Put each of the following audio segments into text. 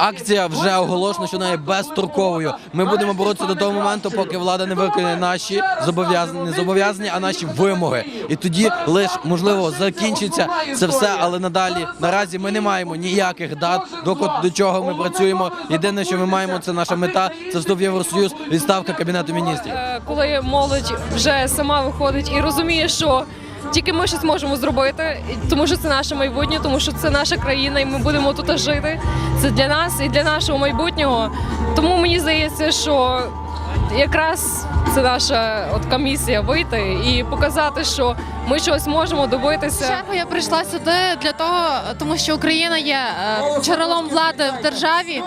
акція вже оголошена, що вона є безстроковою. Ми будемо боротися до того моменту, поки влада не виконає наші зобов'язання, не зобов'язання, а наші вимоги. І тоді лише можливо закінчиться це все, але надалі наразі ми не маємо ніяких дат, доки до чого ми працюємо. Єдине, що ми маємо, це наша мета, це вступ в Євросоюз, відставка кабінету міністрів. Е, коли молодь вже сама виходить і розуміє, що тільки ми щось можемо зробити, тому що це наше майбутнє, тому що це наша країна, і ми будемо тут жити. Це для нас і для нашого майбутнього. Тому мені здається, що якраз це наша от комісія вийти і показати, що ми щось можемо добитися. Чергу я прийшла сюди для того, тому що Україна є е, джерелом влади в державі.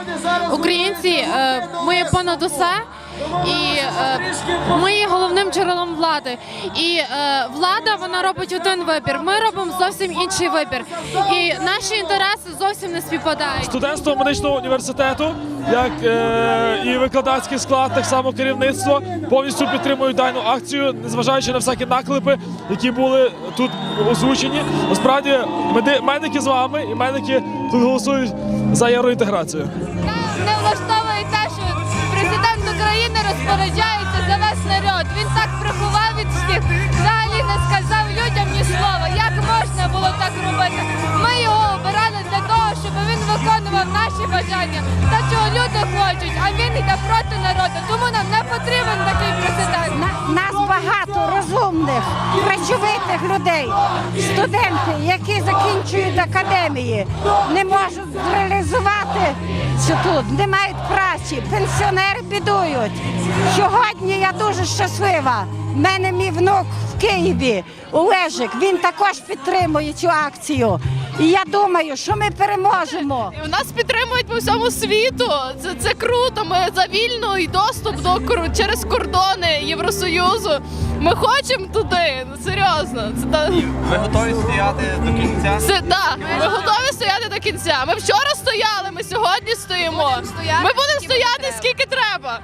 Українці е, ми понад усе. І е, ми є головним джерелом влади. І е, влада вона робить один вибір. Ми робимо зовсім інший вибір. І наші інтереси зовсім не співпадають. студентство медичного університету, як е, і викладацький склад, так само керівництво повністю підтримують дану акцію, незважаючи на всякі наклепи, які були тут озвучені. Насправді меди- медики з вами і медики тут голосують за євроінтеграцію. не влаштовує те, що розпоряджається за весь народ. Він так приховав від всіх, взагалі не сказав людям ні слова. Як можна було так робити? Ми його обирали для того, щоб він виконував наші бажання. Та чого люди хочуть, а він йде проти народу. Тому нам не потрібен такий президент. На- Нас багато розумних, працьовитих людей, студенти, які закінчують академії, не можуть реалізувати що тут, не мають праці, пенсіонери бідують. Сьогодні я дуже щаслива. У мене мій внук в Києві, Олежик, він також підтримує цю акцію. І я думаю, що ми переможемо. Нас підтримують по всьому світу. Це, це круто. Ми за вільний доступ до через кордони Євросоюзу. Ми хочемо туди. Ну серйозно. Це та- Ви готові стояти до кінця? це да. Ми готові стояти до кінця. Ми вчора стояли, ми сьогодні стоїмо. Ми будемо стояти скільки треба.